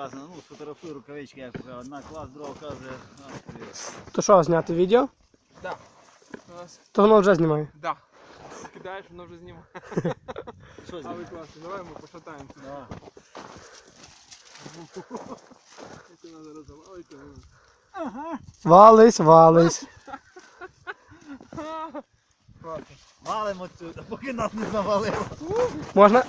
показано, ну, сфотографую рукавички, як показав. Одна клас, друга привіт. То що, зняти відео? Да. У нас- То воно вже знімає. Да. Кидаєш, воно вже знімає. Що А ви класно, давай ми пошатаємося. Давай. Це треба зараз завалити. Вались, вались. Класно. Валимо отсюда, поки нас не завалило. Можна?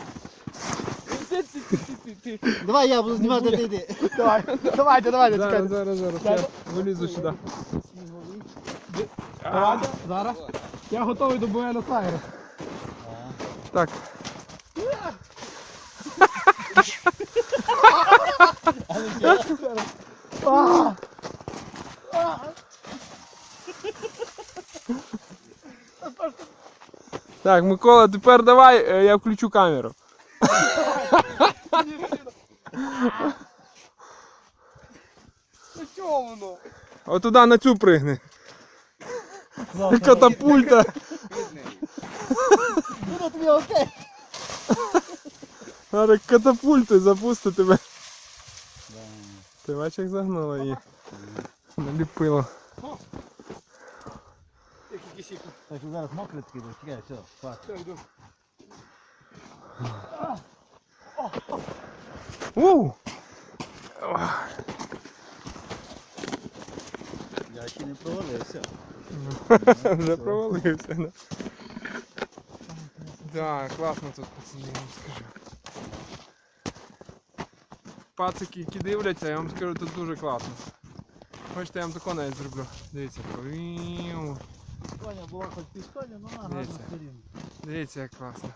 Ти, ти, ти, ти, ти. Давай я буду знімати, ти йди. Давай, давайте, давайте, Зараз, зараз, зараз. Я вилізу сюди. Давайте, зараз. Я готовий до Буенос Айрес. Так. А! Так, Микола, тепер давай, е, я включу камеру. Ну чого воно? От туди на цю пригни. Катапульта. Буде тобі окей. Треба катапульти запусти тебе. Ти бачиш, як загнуло її. Наліпило. Так зараз мокре таки чекай, все, факт. У! Я ще не провалився. Вже провалився, да. Да, класно тут, пацани, я вам скажу. Пацики, які дивляться, я вам скажу, тут дуже класно. Хочете, я вам тако навіть зроблю. Дивіться, повів. Коня була хоч пістоня, ну на гарну сторінку. Дивіться, як класно.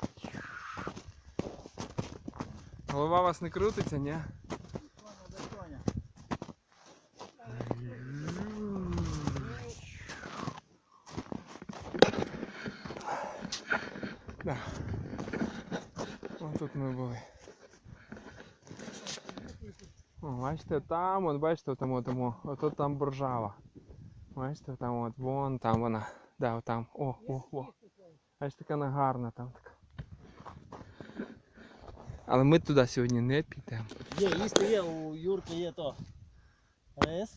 Голова вас не крутиться, ні? Тут ми були. О, бачите, там, от бачите, там, от, там, от там боржава. Бачите, там от, вон там вона. Да, от там. О, о, о. Бачите, така вона гарна там. Але ми туди сьогодні не підемо. Є, їсти є, у Юрки є то. Рис.